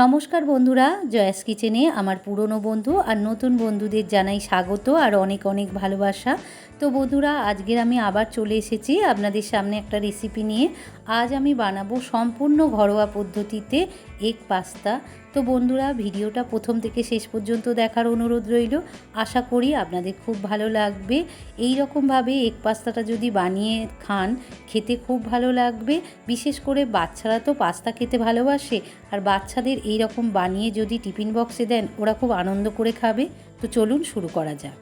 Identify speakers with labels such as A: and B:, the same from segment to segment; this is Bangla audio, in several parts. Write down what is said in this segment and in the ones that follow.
A: নমস্কার বন্ধুরা, জয়াস কিচেনে আমার পুরনো বন্ধু আর নতুন বন্ধুদের জানাই স্বাগত আর অনেক অনেক ভালোবাসা। তো বন্ধুরা, আজকের আমি আবার চলে এসেছি আপনাদের সামনে একটা রেসিপি নিয়ে। আজ আমি বানাবো সম্পূর্ণ ঘরোয়া পদ্ধতিতে এগ পাস্তা। তো বন্ধুরা, ভিডিওটা প্রথম থেকে শেষ পর্যন্ত দেখার অনুরোধ রইল। আশা করি আপনাদের খুব ভালো লাগবে। এই রকমভাবে এগ পাস্তাটা যদি বানিয়ে খান, খেতে খুব ভালো লাগবে। বিশেষ করে বাচ্চারা তো পাস্তা খেতে ভালোবাসে। আর বাচ্চাদের এই রকম বানিয়ে যদি টিফিন বক্সে দেন, ওরা খুব আনন্দ করে খাবে। তো চলুন শুরু করা যাক।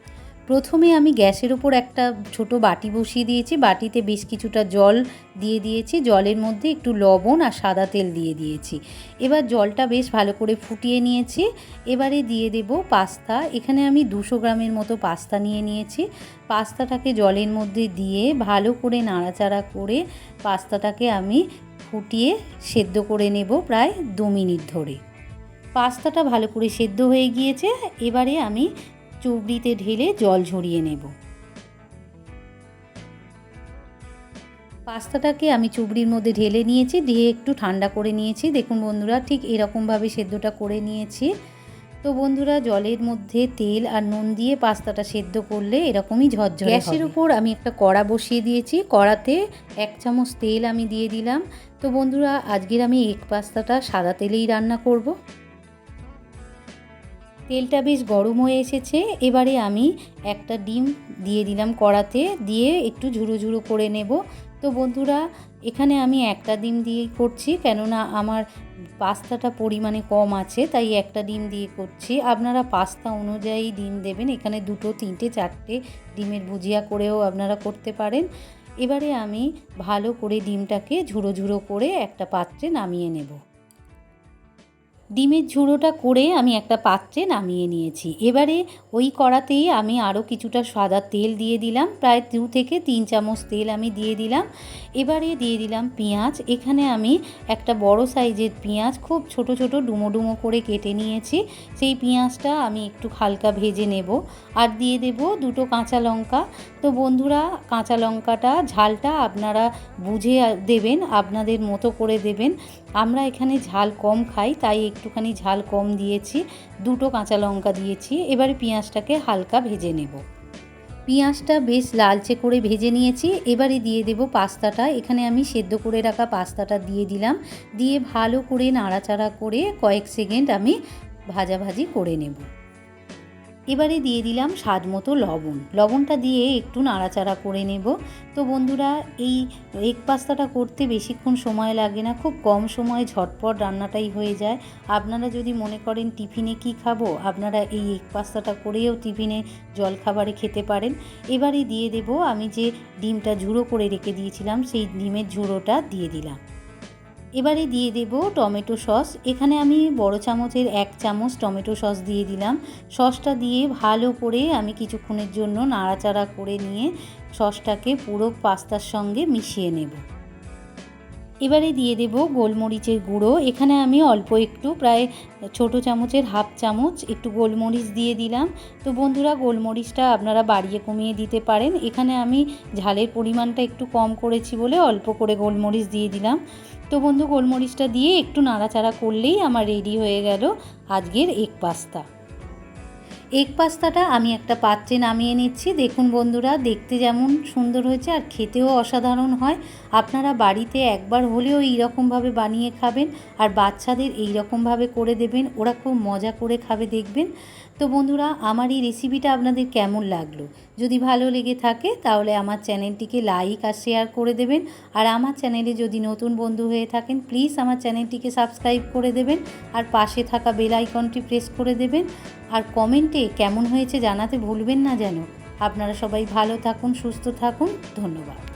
A: প্রথমে আমি গ্যাসের ওপর একটা ছোট বাটি বসিয়ে দিয়েছি। বাটিতে বেশ কিছুটা জল দিয়ে দিয়েছি। জলের মধ্যে একটু লবণ আর সাদা তেল দিয়ে দিয়েছি। এবার জলটা বেশ ভালো করে ফুটিয়ে নিয়েছি। এবারে দিয়ে দেব পাস্তা। এখানে আমি দুশো গ্রামের মতো পাস্তা নিয়ে নিয়েছি। পাস্তাটাকে জলের মধ্যে দিয়ে ভালো করে নাড়াচাড়া করে পাস্তাটাকে আমি ফুটিয়ে সেদ্ধ করে নেব প্রায় দু মিনিট ধরে। পাস্তাটা ভালো করে সেদ্ধ হয়ে গিয়েছে। এবারে আমি চুবড়িতে ঢেলে জল ঝরিয়ে নেব। পাস্তাটাকে আমি চুবড়ির মধ্যে ঢেলে নিয়েছি, দিয়ে একটু ঠান্ডা করে নিয়েছি। দেখুন বন্ধুরা, ঠিক এরকমভাবে সেদ্ধটা করে নিয়েছি। তো বন্ধুরা, জলের মধ্যে তেল আর নুন দিয়ে পাস্তাটা সেদ্ধ করলে এরকমই ঝরঝরে গ্যাসের উপর আমি একটা কড়া বসিয়ে দিয়েছি। কড়াতে এক চামচ তেল আমি দিয়ে দিলাম। তো বন্ধুরা, আজকের আমি এগ পাস্তাটা সাদা তেলেই রান্না করব। তেলটা বেশ গরম হয়ে এসেছে। এবারে আমি একটা ডিম দিয়ে দিলাম কড়াতে, দিয়ে একটু ঝুড়ো ঝুড়ো করে নেব। তো বন্ধুরা, এখানে আমি একটা ডিম দিয়ে করছি, কেননা আমার পাস্তাটা পরিমাণে কম আছে, তাই একটা ডিম দিয়ে করছি। আপনারা পাস্তা অনুযায়ী ডিম দেবেন, এখানে দুটো, তিনটে, চারটে ডিমের ভুজিয়া করেও আপনারা করতে পারেন। এবারে আমি ভালো করে ডিমটাকে ঝুড়ো ঝুড়ো করে একটা পাত্রে নামিয়ে নেব। ডিমের ঝুড়োটা করে আমি একটা পাত্রে নামিয়ে নিয়েছি। এবারে ওই কড়াতেই আমি আরও কিছুটা সাদা তেল দিয়ে দিলাম। প্রায় দু থেকে তিন চামচ তেল আমি দিয়ে দিলাম। এবারে দিয়ে দিলাম পেঁয়াজ। এখানে আমি একটা বড় সাইজের পেঁয়াজ, খুব ছোট ছোট ডুমো ডুমো করে কেটে নিয়েছি। সেই পেঁয়াজটা আমি একটু হালকা ভেজে নেব। আর দিয়ে দেব দুটো কাঁচা লঙ্কা। তো বন্ধুরা, কাঁচা লঙ্কাটা ঝালটা আপনারা বুঝে দেবেন, আপনাদের মতো করে দেবেন। আমরা এখানে ঝাল কম খাই, তাই একটুখানি ঝাল কম দিয়েছি। দুটো কাঁচা লঙ্কা দিয়েছি, এবারে পেঁয়াজটাকে হালকা ভেজে নেব। পেঁয়াজটা বেশ লালচে করে ভেজে নিয়েছি, এবারে দিয়ে দেব পাস্তাটা। এখানে আমি সেদ্ধ করে রাখা পাস্তাটা দিয়ে দিলাম। দিয়ে ভালো করে নাড়াচাড়া করে কয়েক সেকেন্ড আমি ভাজাভাজি করে নেব। এবারে দিয়ে দিলাম স্বাদ মতো লবণ। লবণটা দিয়ে একটু নাড়াচাড়া করে নেব। তো বন্ধুরা, এই এগ পাস্তাটা করতে বেশিক্ষণ সময় লাগে না, খুব কম সময়ে ঝটপট রান্নাটাই হয়ে যায়। আপনারা যদি মনে করেন টিফিনে কি খাব, আপনারা এই এগ পাস্তাটা করেও টিফিনে জলখাবারে খেতে পারেন। এবারে দিয়ে দেব আমি যে ডিমটা ঝুড়ো করে রেখে দিয়েছিলাম, সেই ডিমের ঝুড়োটা দিয়ে দিলাম। এবারে দিয়ে দেব টমেটো সস। এখানে আমি বড় চামচের এক চামচ টমেটো সস দিয়ে দিলাম। সসটা দিয়ে ভালো করে আমি কিছুক্ষণের জন্য নাড়াচাড়া করে নিয়ে সসটাকে পুরো পাস্তার সঙ্গে মিশিয়ে নেব। এবারে দিয়ে দেব গোলমরিচের গুঁড়ো। এখানে আমি অল্প একটু, প্রায় ছোট চামচের হাফ চামচ একটু গোলমরিচ দিয়ে দিলাম। তো বন্ধুরা, গোলমরিচটা আপনারা বাড়িয়ে কমিয়ে দিতে পারেন। এখানে আমি ঝালের পরিমাণটা একটু কম করেছি বলে অল্প করে গোলমরিচ দিয়ে দিলাম। তো বন্ধু, গোলমরিচটা দিয়ে একটু নাড়াচাড়া করলেই আমার রেডি হয়ে গেল আজকের এক পাস্তা। এগ পাস্তাটা আমি একটা পাত্রে নামিয়ে নিচ্ছি। দেখুন বন্ধুরা, দেখতে যেমন সুন্দর হয়েছে আর খেতেও অসাধারণ হয়। আপনারা বাড়িতে একবার হলেও এইরকমভাবে বানিয়ে খাবেন আর বাচ্চাদের এইরকমভাবে করে দেবেন। ওরা খুব মজা করে খাবে, দেখবেন। তো বন্ধুরা, আমার এই রেসিপিটা আপনাদের কেমন লাগল? যদি ভালো লেগে থাকে, তাহলে আমার চ্যানেলটিকে লাইক আর শেয়ার করে দেবেন। আর আমার চ্যানেলে যদি নতুন বন্ধু হয়ে থাকেন প্লিজ আমার চ্যানেলটিকে সাবস্ক্রাইব করে দেবেন। আর পাশে থাকা বেল আইকনটি প্রেস করে দেবেন। আর কমেন্টে কেমন হয়েছে জানাতে ভুলবেন না যেন। আপনারা সবাই ভালো থাকুন, সুস্থ থাকুন। ধন্যবাদ।